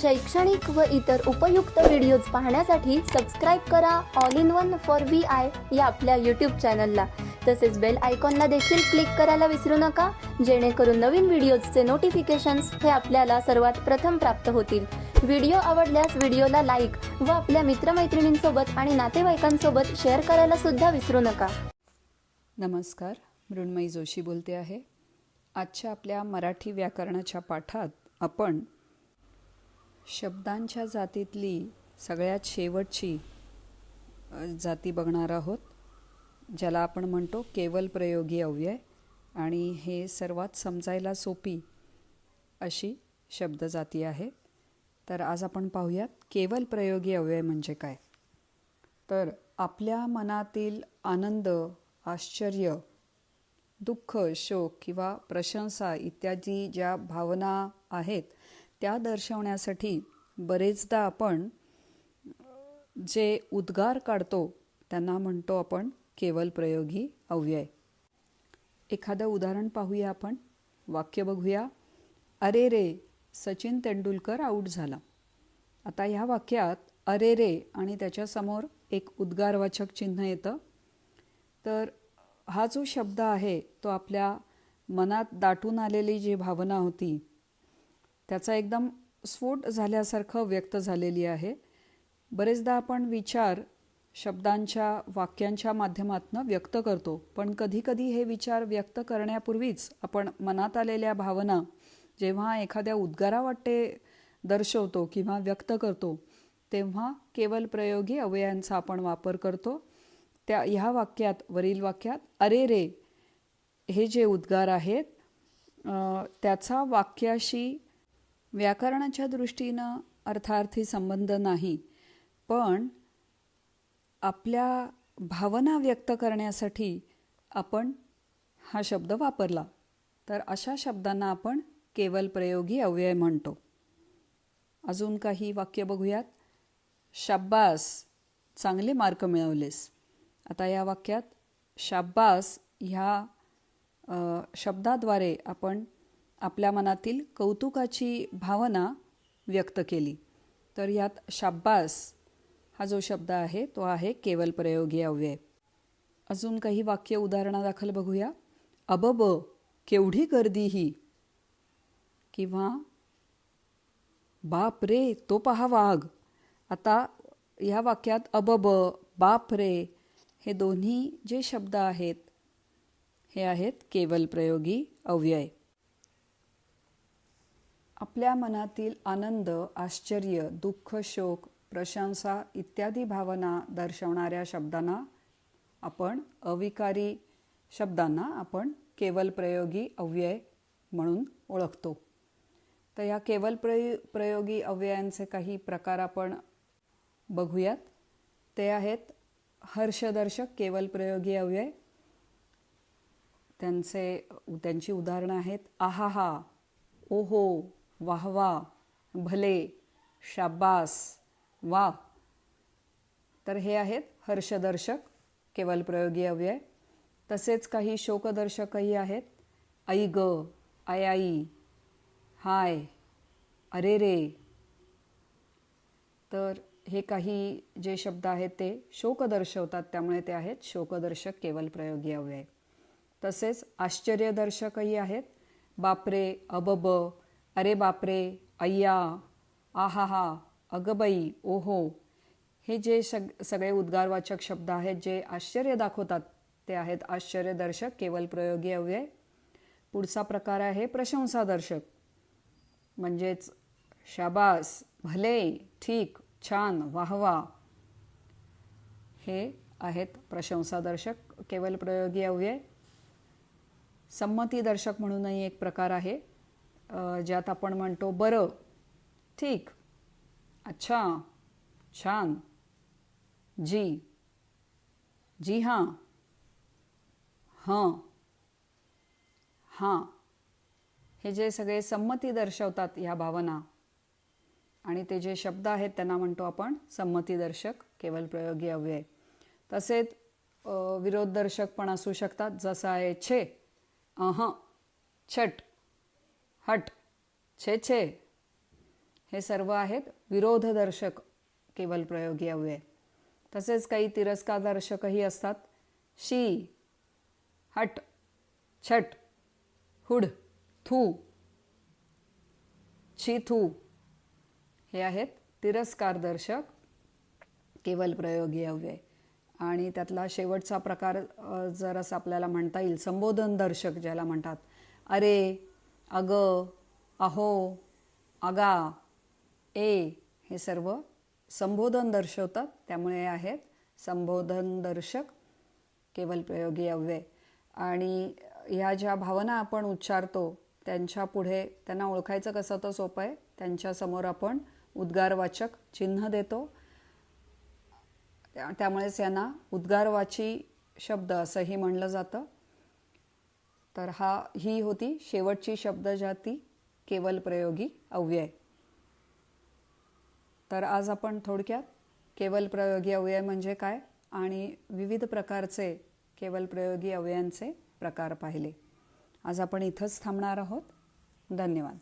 शैक्षणिक व इतर उपयुक्त व्हिडिओज पाहण्यासाठी सबस्क्राईब करा. All in one for V I या आपल्या यूट्यूब चॅनलला तसेच बेल आयकॉनला देखील क्लिक करायला विसरू नका. जेणेकरून नवीन व्हिडिओजचे नोटिफिकेशन्स हे आपल्याला सर्वात प्रथम प्राप्त होतील. व्हिडिओ आवडल्यास व्हिडिओला लाईक व आपल्या मित्रमैत्रिणींसोबत आणि नातेवाईकांसोबत शेअर करायला सुद्धा विसरू नका. नमस्कार मृण्मयी जोशी बोलते आहे. आजच्या आपल्या मराठी व्याकरणाच्या पाठात आपण शब्दांच्या जातीतली सगळ्यात शेवटची जाती बघणार आहोत ज्याला आपण म्हणतो केवल प्रयोगी अव्यय. आणि हे सर्वात समजायला सोपी अशी शब्दजाती आहे. तर आज आपण पाहूयात केवल प्रयोगी अव्यय म्हणजे काय. तर आपल्या मनातील आनंद आश्चर्य दुःख शोक किंवा प्रशंसा इत्यादी ज्या भावना आहेत त्या दर्शवण्यासाठी बरेचदा आपण जे उद्गार काढतो त्यांना म्हणतो आपण केवल प्रयोगी अव्यय. एखादं उदाहरण पाहूया आपण. वाक्य बघूया. अरे रे सचिन तेंडुलकर आऊट झाला. आता ह्या वाक्यात अरे रे आणि त्याच्यासमोर एक उद्गारवाचक चिन्ह येतं. तर हा जो शब्द आहे तो आपल्या मनात दाटून आलेली जी भावना होती त्याचा एकदम स्फोट झाल्यासारखं व्यक्त झालेली आहे. बरेचदा आपण विचार शब्दांच्या वाक्यांच्या माध्यमातून व्यक्त करतो पण कधीकधी हे विचार व्यक्त करण्यापूर्वीच आपण मनात आलेल्या भावना जेव्हा एखाद्या उद्गारावाटे दर्शवतो किंवा व्यक्त करतो तेव्हा केवळ प्रयोगी अवयांचा आपण वापर करतो. त्या ह्या वाक्यात वरील वाक्यात अरे रे हे जे उद्गार आहेत त्याचा वाक्याशी व्याकरणाच्या दृष्टीनं अर्थार्थी संबंध नाही पण आपल्या भावना व्यक्त करण्यासाठी आपण हा शब्द वापरला. तर अशा शब्दांना आपण केवल प्रयोगी अव्यय म्हणतो. अजून काही वाक्य बघूयात. शाब्बास चांगले मार्क मिळवलेस. आता या वाक्यात शाब्बास ह्या शब्दाद्वारे आपण आपल्या मनातील कौतुकाची भावना व्यक्त केली. तर यात शाब्बास हा जो शब्द आहे तो आहे केवल प्रयोगी अव्यय. अजून काही वाक्य उदाहरणादाखल बघूया. अबब केवढी गर्दी ही? किंवा बाप रे तो पहा वाघ. आता ह्या वाक्यात अबब बाप रे हे दोन्ही जे शब्द आहेत हे आहेत केवल प्रयोगी अव्यय. आपल्या मनातील आनंद आश्चर्य दुःख शोक प्रशंसा इत्यादी भावना दर्शवणाऱ्या शब्दांना आपण अविकारी शब्दांना आपण केवल प्रयोगी अव्यय म्हणून ओळखतो. तर या केवल प्रयो प्रयोगी अव्ययांचे काही प्रकार आपण बघूयात. ते आहेत हर्षदर्शक केवल प्रयोगी अव्यय. त्यांचे त्यांची उदाहरणं आहेत. आहाहा ओहो वाह वा भले शाबास वा तर हे आहेत हर्षदर्शक केवल प्रयोगी अव्यय. तसेच काही शोकदर्शकही आहेत. आई ग आय आई. हाय अरे रे. तर हे काही जे शब्द आहेत ते शोक दर्शवतात त्यामुळे ते आहेत शोकदर्शक केवल प्रयोगी अव्यय. तसेच आश्चर्यदर्शकही आहेत. बापरे अबब अरे बापरे अय्या आहाहा अगबई ओहो. हे जे सग सगळे उद्गारवाचक शब्द आहेत जे आश्चर्य दाखवतात ते आहेत आश्चर्यदर्शक केवल प्रयोगी अव्यय. पुढचा प्रकार आहे प्रशंसादर्शक. म्हणजेच शाबास भले ठीक छान वाहवा. हे आहेत प्रशंसादर्शक केवल प्रयोगी अव्यय. संमतीदर्शक म्हणूनही एक प्रकार आहे. ज्यात आपण म्हणतो बरं. ठीक. अच्छा. छान. जी. जी हां. हां. हां. हे जे सगळे संमती दर्शवतात ह्या भावना आणि ते जे शब्द आहेत त्यांना म्हणतो आपण संमतीदर्शक केवल प्रयोगी अव्यय. तसेच विरोध विरोधदर्शक पण असू शकतात. जसं आहे छे. अह. छट. हट छे छे. हे सर्व आहेत विरोधदर्शक केवल प्रयोगी अव्यय. तसेच काही तिरस्कारदर्शकही असतात. शी हट छट हुड थू छी थू. हे आहेत तिरस्कारदर्शक केवल प्रयोगी अव्यय. आणि त्यातला शेवटचा प्रकार जर असं आपल्याला म्हणता येईल संबोधन दर्शक ज्याला म्हणतात. अरे अग अहो अगा ए हे सर्व संबोधन दर्शवतात. त्यामुळे आहेत संबोधन दर्शक केवल प्रयोगी अव्यय. आणि ह्या ज्या भावना आपण उच्चारतो त्यांच्या पुढे त्यांना ओळखायचं कसं तर सोपं आहे. त्यांच्यासमोर आपण उद्गारवाचक चिन्ह देतो. त्या- त्यामुळेच यांना उद्गारवाची शब्द असंही म्हणलं जातं. तर हा ही होती शेवटची शब्दजाती केवल प्रयोगी अव्यय. तर आज आपण थोडक्यात केवल प्रयोगी अव्यय म्हणजे काय आणि विविध प्रकारचे केवल प्रयोगी अव्ययांचे प्रकार पाहिले. आज आपण इथंच थांबणार आहोत. धन्यवाद.